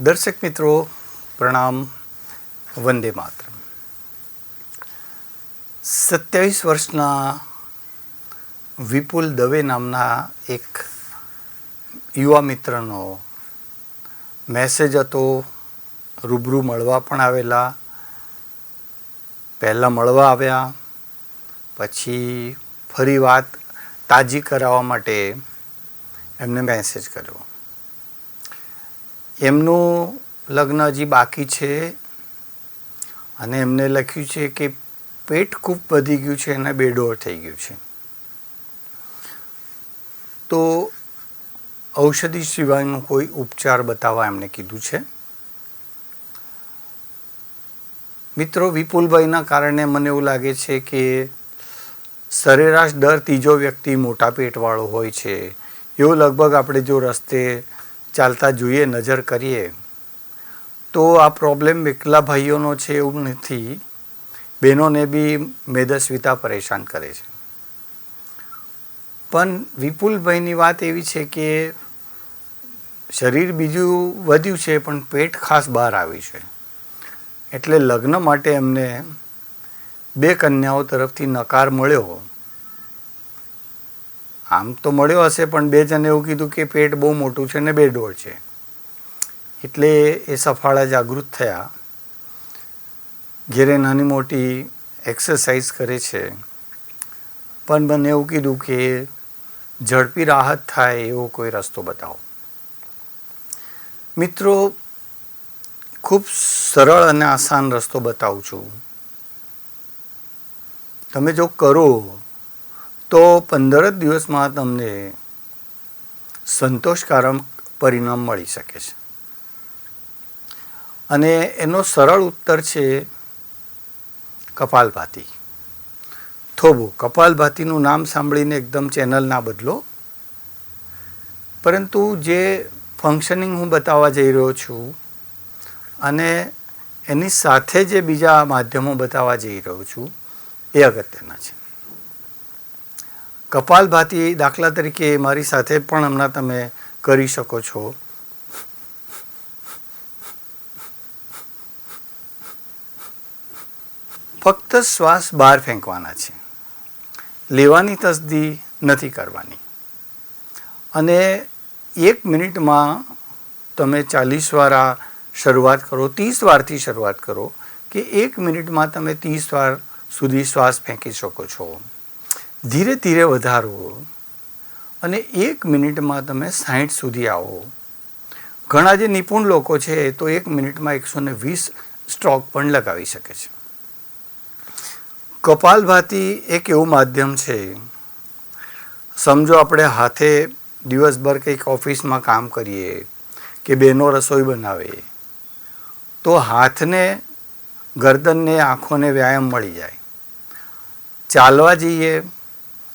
દર્શક મિત્રો, પ્રણામ, વંદે માત્ર સત્યાવીસ વર્ષના વિપુલ દવે નામના એક યુવા મિત્રનો મેસેજ હતો, રૂબરૂ મળવા પણ આવેલા. પહેલાં મળવા આવ્યા, પછી ફરી વાત તાજી કરાવવા માટે એમને મેસેજ કર્યો. એમનું લગ્ન હજી બાકી છે અને એમને લખ્યું છે કે પેટ ખૂબ વધી ગયું છે અને બેડોળ થઈ ગયું છે. તો ઔષધિ સિવાયનો કોઈ ઉપચાર બતાવવા એમણે કીધું છે? મિત્રો, વિપુલભાઈના કારણે મને એવું લાગે છે કે સરેરાશ દર ત્રીજો વ્યક્તિ મોટા પેટવાળો હોય છે. એવું લગભગ આપણે જો રસ્તે ચાલતા જોઈએ, નજર કરીએ. તો આ પ્રોબ્લેમ એકલા ભાઈઓનો છે એવું નથી. બહેનોને બી મેદસ્વીતા પરેશાન કરે છે. પણ વિપુલભાઈની વાત એવી છે કે શરીર બીજું વધ્યું છે, પણ પેટ ખાસ બહાર આવ્યું છે. એટલે લગ્ન માટે એમને બે કન્યાઓ તરફથી નકાર મળ્યો. આમ તો મળ્યો હશે, પણ બે જણે એવું કીધું કે પેટ બહુ મોટું છે ને બે ડોળ છે. એટલે એ સફાળા જાગૃત થયા. ઘેરે નાની મોટી એક્સરસાઇઝ કરે છે. પણ મને એવું કીધું કે ઝડપી રાહત થાય એવો કોઈ રસ્તો બતાવો. મિત્રો, ખૂબ સરળ અને આસાન રસ્તો બતાવું છું. તમે જો કરો તો પંદર જ દિવસમાં તમને સંતોષકારક પરિણામ મળી શકે છે. અને એનો સરળ ઉત્તર છે કપાલભાતી. થોભો, કપાલભાતીનું નામ સાંભળીને એકદમ ચેનલ ના બદલો. પરંતુ જે ફંક્શનિંગ હું બતાવવા જઈ રહ્યો છું અને એની સાથે જે બીજા માધ્યમો બતાવવા જઈ રહ્યો છું એ અગત્યના છે. કપાલભાતી દાખલા તરીકે મારી સાથે પણ હમણાં તમે કરી શકો છો. ફક્ત શ્વાસ બહાર ફેંકવાના છે. લેવાની તસદી નથી કરવાની. અને એક મિનિટમાં તમે ચાલીસ વાર આ શરૂઆત કરો, ત્રીસ વારથી શરૂઆત કરો કે એક મિનિટમાં તમે ત્રીસ વાર સુધી શ્વાસ ફેંકી શકો છો. ધીરે ધીરે વધારવો અને એક મિનિટમાં તમે સાહીઠ સુધી આવો. ઘણા જે નિપુણ લોકો છે તો એક મિનિટમાં એકસો ને વીસ સ્ટ્રોક પણ લગાવી શકે છે. કપાલભાતી એક એવું માધ્યમ છે. સમજો આપણે હાથે દિવસભર કંઈક ઓફિસમાં કામ કરીએ કે બહેનો રસોઈ બનાવે, તો હાથને, ગરદનને, આંખોને વ્યાયામ મળી જાય. ચાલવા જઈએ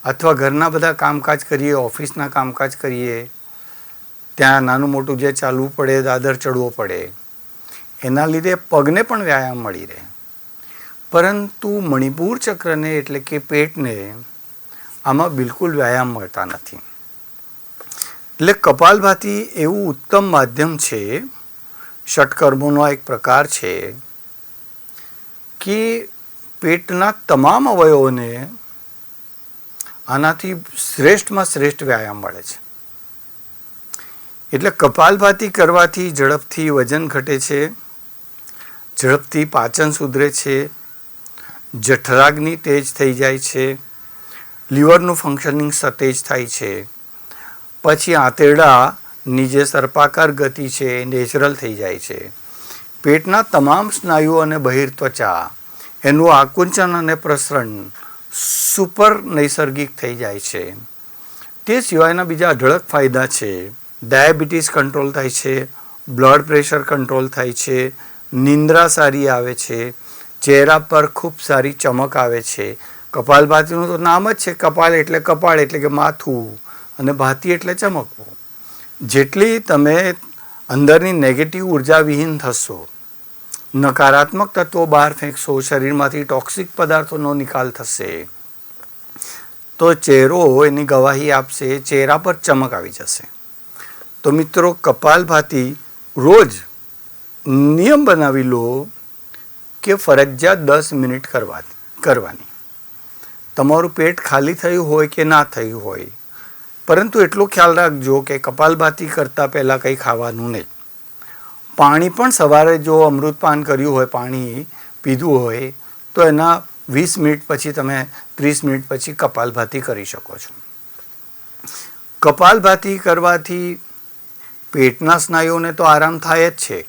અથવા ઘરના બધા કામકાજ કરીએ, ઓફિસના કામકાજ કરીએ, ત્યાં નાનું મોટું જે ચાલવું પડે, દાદર ચડવો પડે, એના લીધે પગને પણ વ્યાયામ મળી રહે. પરંતુ મણિપુર ચક્રને એટલે કે પેટને આમાં બિલકુલ વ્યાયામ મળતા નથી. એટલે કપાલભાતી એવું ઉત્તમ માધ્યમ છે, ષટકર્મોનો એક પ્રકાર છે, કે પેટના તમામ અવયવોને આનાથી શ્રેષ્ઠમાં શ્રેષ્ઠ વ્યાયામ મળે છે. એટલે કપાલભાતી કરવાથી ઝડપથી વજન ઘટે છે, ઝડપથી પાચન સુધરે છે, જઠરાગ્નિ તેજ થઈ જાય છે, લીવરનું ફંક્શનિંગ સતેજ થાય છે, પછી આંતરડાની જે સર્પાકાર ગતિ છે એ નેચરલ થઈ જાય છે. પેટના તમામ સ્નાયુઓ અને બહિર્ત્વચા, એનું આકુંચન અને પ્રસરણ સુપર નૈસર્ગિક થઈ જાય છે. તે સિવાયના બીજા અઢળક ફાયદા છે. ડાયાબિટીસ કંટ્રોલ થાય છે, બ્લડ પ્રેશર કંટ્રોલ થાય છે, નિંદ્રા સારી આવે છે, ચહેરા પર ખૂબ સારી ચમક આવે છે. કપાલભાતીનું તો નામ જ છે કપાલ એટલે કપાળ એટલે કે માથું અને ભાતી એટલે ચમકવું. જેટલી તમે અંદરની નેગેટિવ ઊર્જા વિહીન થશો નકારાત્મક તત્વો બહાર ફેંકશો, શરીરમાંથી ટોક્સિક પદાર્થોનો નિકાલ થશે. તો ચહેરો એની ગવાહી આપશે, ચહેરા પર ચમક આવી જશે. તો મિત્રો કપાલભાતી રોજ નિયમ બનાવી લો કે ફરજિયાત દસ મિનિટ કરવા, કરવાની. તમારું પેટ ખાલી થયું હોય કે ના થયું હોય. પરંતુ એટલો ખ્યાલ રાખજો કે કપાલભાતી કરતાં પહેલાં કંઈ ખાવાનું નહીં. પાણી પણ સવારે જો અમૃતપાન કર્યું હોય, પાણી પીધું હોય, તો એના વીસ મિનિટ પછી તમે ત્રીસ મિનિટ પછી કપાલભાતી કરી શકો છો. કપાલભાતી કરવાથી પેટના સ્નાયુઓને તો આરામ થાય જ છે,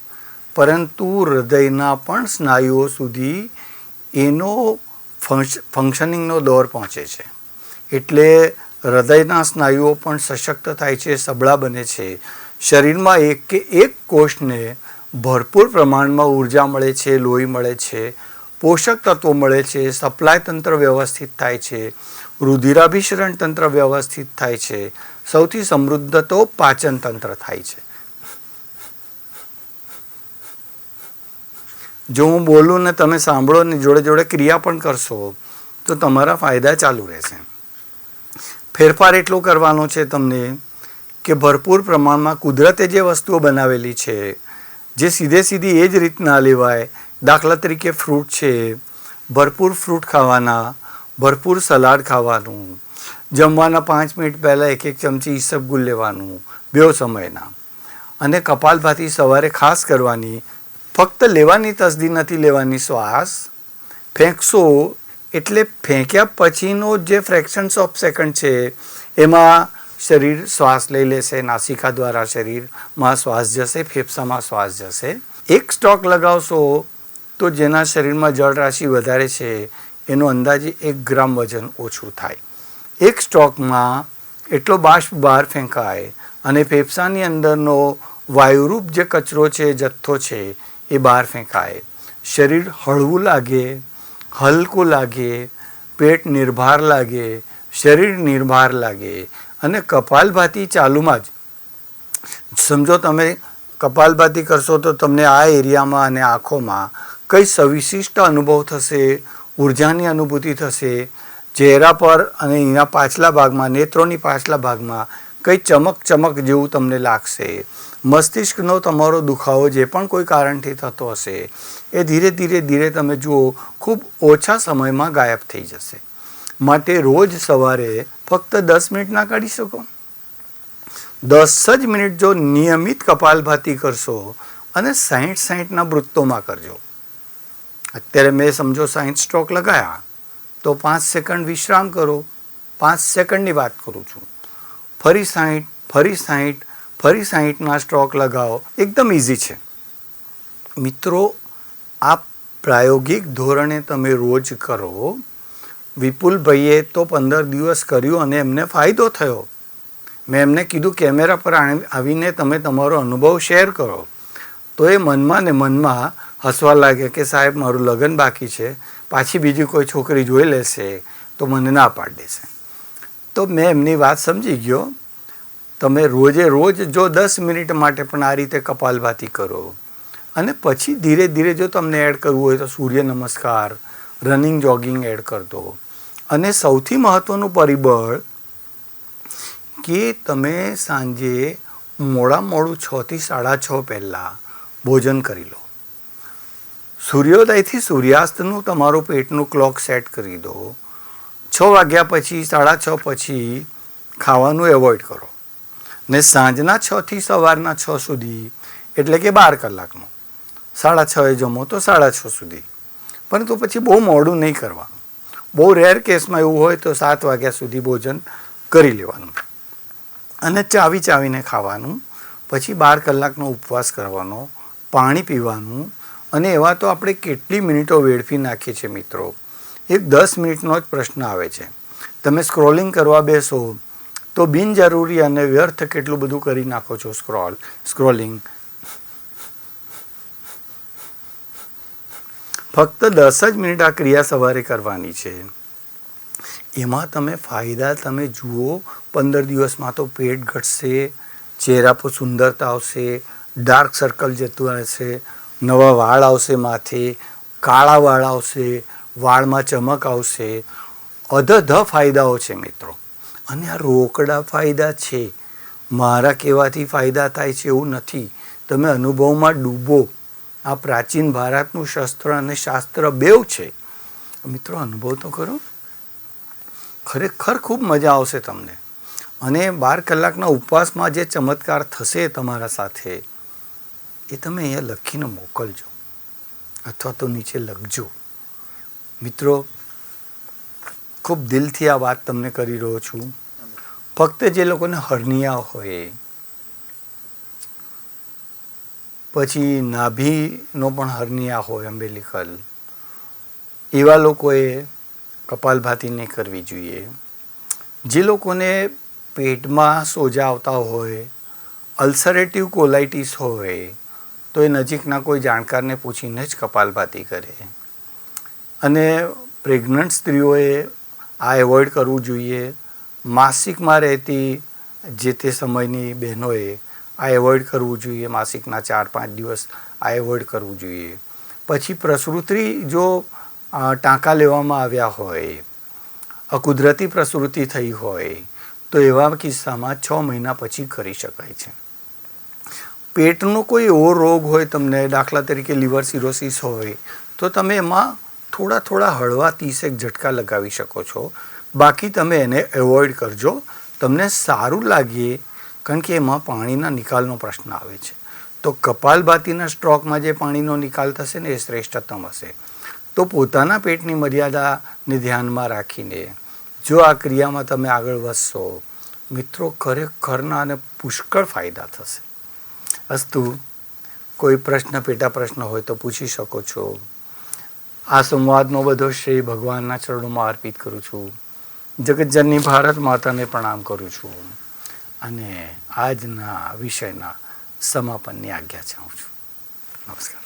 પરંતુ હૃદયના પણ સ્નાયુઓ સુધી એનો ફંક્શનિંગનો દોર પહોંચે છે. એટલે હૃદયના સ્નાયુઓ પણ સશક્ત થાય છે, સબળા બને છે શરીરમાં એક કે એક કોષને ભરપૂર પ્રમાણમાં ઊર્જા મળે છે, લોહી મળે છે, પોષક તત્વો મળે છે, સપ્લાય તંત્ર વ્યવસ્થિત થાય છે, રુધિરાભિસરણ તંત્ર વ્યવસ્થિત થાય છે, સૌથી સમૃદ્ધ તો પાચન તંત્ર થાય છે. જો હું બોલું ને તમે સાંભળો ને જોડે જોડે ક્રિયા પણ કરશો, તો તમારા ફાયદા ચાલુ રહેશે. ફેરફાર એટલો કરવાનો છે તમને કે ભરપૂર પ્રમાણમાં કુદરતે જે વસ્તુઓ બનાવેલી છે, જે સીધે સીધી એ જ રીતના લેવાય. દાખલા તરીકે ફ્રૂટ છે, ભરપૂર ફ્રૂટ ખાવાના, ભરપૂર સલાડ ખાવાનું, જમવાના પાંચ મિનિટ પહેલાં એક એક ચમચી ઈસબગુલ લેવાનું, બેવ સમયના. અને કપાલભાતી સવારે ખાસ કરવાની, ફક્ત લેવાની તસદી નથી, લેવાની શ્વાસ. ફેંકશો એટલે ફેંક્યા પછીનો જે ફ્રેક્શન્સ ઓફ સેકન્ડ છે, એમાં શરીર શ્વાસ લઈ લેશે, નાસિકા દ્વારા શરીરમાં શ્વાસ જશે, ફેફસામાં શ્વાસ જશે. એક સ્ટોક લગાવશો તો જેના શરીરમાં જળ રાશિ વધારે છે, એનું અંદાજે એક ગ્રામ વજન ઓછું થાય. એક સ્ટોકમાં એટલો બાષ્પ બહાર ફેંકાય અને ફેફસાની અંદરનો વાયુરૂપ જે કચરો છે, જથ્થો છે, એ બહાર ફેંકાય. શરીર હળવું લાગે, હલકું લાગે, પેટ નિર્ભાર લાગે, શરીર નિર્ભાર લાગે અને કપાલભાતી ચાલુમાં જ. સમજો તમે કપાલભાતી કરશો તો તમને આ એરિયામાં અને આંખોમાં કઈ સવિશિષ્ટ અનુભવ થશે, ઉર્જાની અનુભૂતિ થશે, ચહેરા પર અને એના પાછલા ભાગમાં, નેત્રોની પાછલા ભાગમાં કંઈ ચમક ચમક જેવું તમને લાગશે. મસ્તિષ્કનો તમારો દુખાવો જે પણ કોઈ કારણથી થતો હશે, એ ધીરે ધીરે ધીરે તમે જુઓ, ખૂબ ઓછા સમયમાં ગાયબ થઈ જશે. માટે રોજ સવારે ફક્ત દસ મિનિટ ના કાઢી શકો. દસ જ મિનિટ જો નિયમિત કપાલભાતી કરશો અને સાહીઠ સાહીઠના વૃત્તોમાં કરજો. અત્યારે મેં સમજો સાહીઠ સ્ટ્રોક લગાયા, તો પાંચ સેકન્ડ વિશ્રામ કરો, પાંચ સેકન્ડની વાત કરું છું. ફરી સાહીઠ ફરી સાહીઠ ફરી સાહીઠના સ્ટ્રોક લગાવો, એકદમ ઇઝી છે. મિત્રો, આ પ્રાયોગિક ધોરણે તમે રોજ કરો વિપુલભાઈએ તો પંદર દિવસ કર્યું અને એમને ફાયદો થયો. મેં એમને કીધું, કેમેરા પર આવીને તમે તમારો અનુભવ શેર કરો. તો એ મનમાં ને મનમાં હસવા લાગે કે, સાહેબ, મારું લગ્ન બાકી છે. પાછી બીજી કોઈ છોકરી જોઈ લેશે તો મને ના પાડી દેશે. તો મેં એમની વાત સમજી ગયો. તમે રોજે રોજ જો દસ મિનિટ માટે પણ આ રીતે કપાલભાતી કરો. અને પછી ધીરે ધીરે જો તમને એડ કરવું હોય તો સૂર્ય નમસ્કાર, રનિંગ જોગિંગ એડ કરતો. અને સૌથી મહત્ત્વનું પરિબળ કે તમે સાંજે મોડા મોડું છથી સાડા છ પહેલાં ભોજન કરી લો. સૂર્યોદયથી સૂર્યાસ્તનું તમારું પેટનું ક્લોક સેટ કરી દો. છ વાગ્યા પછી, સાડા છ પછી ખાવાનું એવોઇડ કરો. ને સાંજના છથી સવારના છ સુધી, એટલે કે બાર કલાકનું. સાડા છ એ જમો તો સાડા છ સુધી. પરંતુ પછી બહુ મોડું નહીં કરવાનું. બહુ રેર કેસમાં એવું હોય તો સાત વાગ્યા સુધી ભોજન કરી લેવાનું. અને ચાવી ચાવીને ખાવાનું, પછી બાર કલાકનો ઉપવાસ કરવાનો, પાણી પીવાનું, અને એવા તો આપણે કેટલી મિનિટો વેડફી નાખીએ છીએ મિત્રો? એક દસ મિનિટનો જ પ્રશ્ન આવે છે. તમે સ્ક્રોલિંગ કરવા બેસો, તો બિનજરૂરી અને વ્યર્થ કેટલું બધું કરી નાખો છો સ્ક્રોલ સ્ક્રોલિંગ ફક્ત દસ જ મિનિટ આ ક્રિયા સવારે કરવાની છે. એમાં તમે ફાયદા તમે જુઓ, પંદર દિવસમાં તો પેટ ઘટશે, ચહેરા પર સુંદરતા આવશે, ડાર્ક સર્કલ જતું રહેશે, નવા વાળ આવશે માથે, કાળા વાળ આવશે, વાળમાં ચમક આવશે. અધધ ફાયદાઓ છે મિત્રો. અને આ રોકડા ફાયદા છે. મારા કહેવાથી ફાયદા થાય છે એવું નથી. તમે અનુભવમાં ડૂબો. આ પ્રાચીન ભારતનું શસ્ત્ર અને શાસ્ત્ર બેવ છે. મિત્રો, અનુભવ તો કરો. ખરેખર ખૂબ મજા આવશે તમને. અને બાર કલાકના ઉપવાસમાં જે ચમત્કાર થશે તમારા સાથે, એ તમે અહીંયા લખીને મોકલજો. અથવા તો નીચે લખજો. મિત્રો, ખૂબ દિલથી આ વાત તમને કરી રહ્યો છું. ફક્ત જે લોકોને હર્નિયા હોય પછી નાભીનો પણ હર્નિયા હોય અમ્બેલિકલ એવા લોકોએ કપાલભાતી નહીં કરવી જોઈએ. જે લોકોને પેટમાં સોજા આવતા હોય, અલ્સરેટિવ કોલાઇટીસ હોય, તો એ નજીકના કોઈ જાણકારને પૂછીને જ કપાલભાતી કરે. અને પ્રેગ્નન્ટ સ્ત્રીઓએ આ એવોઇડ કરવું જોઈએ. માસિકમાં રહેતી જે તે સમયની બહેનોએ આ એવોઇડ કરવું જોઈએ માસિકના ચાર, પાંચ દિવસ આ એવોઇડ કરવું જોઈએ. પછી પ્રસૃતિ જો ટાંકા લેવામાં આવ્યા હોય અકુદરતી પ્રસૃતિ થઈ હોય, તો એવા કિસ્સામાં છ મહિના પછી કરી શકાય છે. પેટનો કોઈ એવો રોગ હોય, તમને દાખલા તરીકે લીવર સિરોસિસ હોય, તો તમે એમાં થોડા થોડા હળવા ત્રીસેક ઝટકા લગાવી શકો છો. બાકી તમે એને એવોઇડ કરજો. તમને સારું લાગે કારણ કે એમાં પાણીના નિકાલનો પ્રશ્ન આવે છે. તો કપાલભાતીના સ્ટ્રોકમાં જે પાણીનો નિકાલ થશે ને એ શ્રેષ્ઠતમ હશે. તો પોતાના પેટની મર્યાદાને ધ્યાનમાં રાખીને જો આ ક્રિયામાં તમે આગળ વધશો, મિત્રો ખરેખરના અને પુષ્કળ ફાયદા થશે. અસ્તુ, કોઈ પ્રશ્ન, પેટા પ્રશ્ન હોય તો પૂછી શકો છો. આ સંવાદનો બધો શ્રેય ભગવાનના ચરણોમાં અર્પિત કરું છું. જગતજનની ભારત માતાને પ્રણામ કરું છું. અને આજના વિષયના સમાપનની આજ્ઞા ચાહું છું. નમસ્કાર.